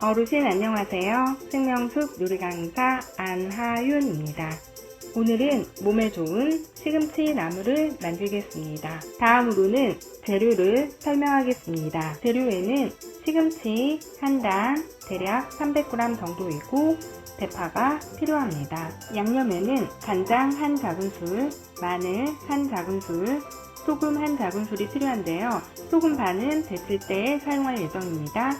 어르신 안녕하세요. 생명숲 요리 강사 안하윤입니다. 오늘은 몸에 좋은 시금치 나물을 만들겠습니다. 다음으로는 재료를 설명하겠습니다. 재료에는 시금치 한 단 대략 300g 정도이고 대파가 필요합니다. 양념에는 간장 한 작은술, 마늘 한 작은술, 소금 한 작은술이 필요한데요. 소금 반은 데칠 때 사용할 예정입니다.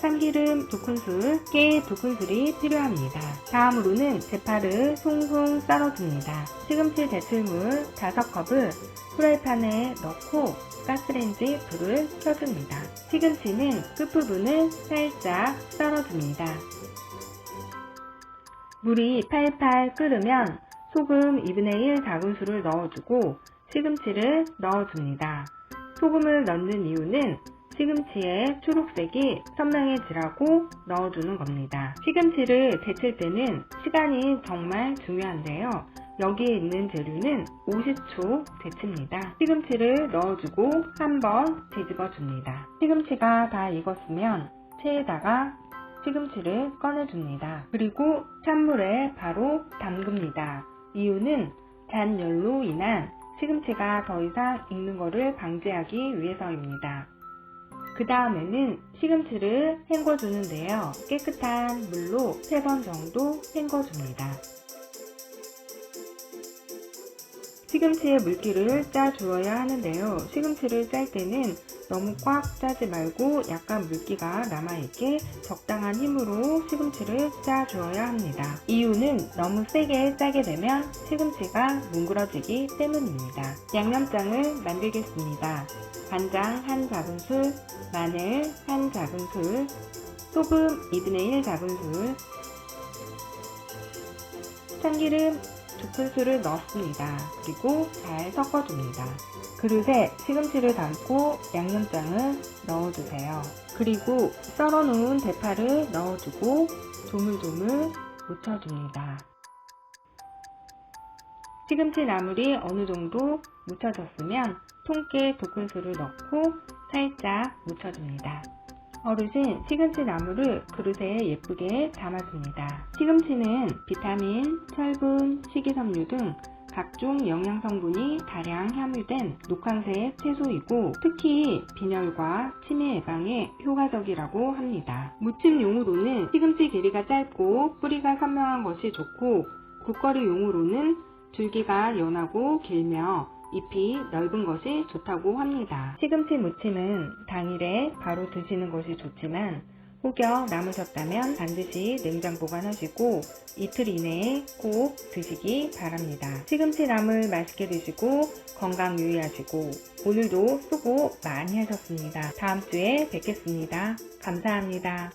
참기름 2큰술, 깨 2큰술이 필요합니다. 다음으로는 대파를 송송 썰어줍니다. 시금치 데칠물 5컵을 프라이팬에 넣고 가스레인지 불을 켜줍니다. 시금치는 끝부분을 살짝 썰어줍니다. 물이 팔팔 끓으면 소금 2분의 1 작은술을 넣어주고 시금치를 넣어줍니다. 소금을 넣는 이유는 시금치의 초록색이 선명해지라고 넣어주는 겁니다. 시금치를 데칠 때는 시간이 정말 중요한데요. 여기에 있는 재료는 50초 데칩니다. 시금치를 넣어주고 한번 뒤집어 줍니다. 시금치가 다 익었으면 체에다가 시금치를 꺼내줍니다. 그리고 찬물에 바로 담급니다. 이유는 잔열로 인한 시금치가 더 이상 익는 것을 방지하기 위해서입니다. 그 다음에는 시금치를 헹궈주는데요. 깨끗한 물로 3번 정도 헹궈줍니다. 시금치의 물기를 짜주어야 하는데요. 시금치를 짤 때는 너무 꽉 짜지 말고 약간 물기가 남아있게 적당한 힘으로 시금치를 짜주어야 합니다. 이유는 너무 세게 짜게 되면 시금치가 뭉그러지기 때문입니다. 양념장을 만들겠습니다. 간장 한 작은술, 마늘 한 작은술, 소금 2분의 1 작은술, 참기름 2큰술을 넣습니다. 그리고 잘 섞어줍니다. 그릇에 시금치를 담고 양념장을 넣어주세요. 그리고 썰어놓은 대파를 넣어주고 조물조물 묻혀줍니다. 시금치 나물이 어느 정도 묻혀졌으면 통깨 2큰술을 넣고 살짝 묻혀줍니다. 어르신 시금치 나물을 그릇에 예쁘게 담아줍니다. 시금치는 비타민, 철분, 식이섬유 등 각종 영양성분이 다량 함유된 녹황색 채소이고 특히 빈혈과 치매 예방에 효과적이라고 합니다. 무침 용으로는 시금치 길이가 짧고 뿌리가 선명한 것이 좋고 국거리 용으로는 줄기가 연하고 길며 잎이 넓은 것이 좋다고 합니다. 시금치 무침은 당일에 바로 드시는 것이 좋지만 혹여 남으셨다면 반드시 냉장 보관하시고 이틀 이내에 꼭 드시기 바랍니다. 시금치 나물 맛있게 드시고 건강 유의하시고 오늘도 수고 많이 하셨습니다. 다음 주에 뵙겠습니다. 감사합니다.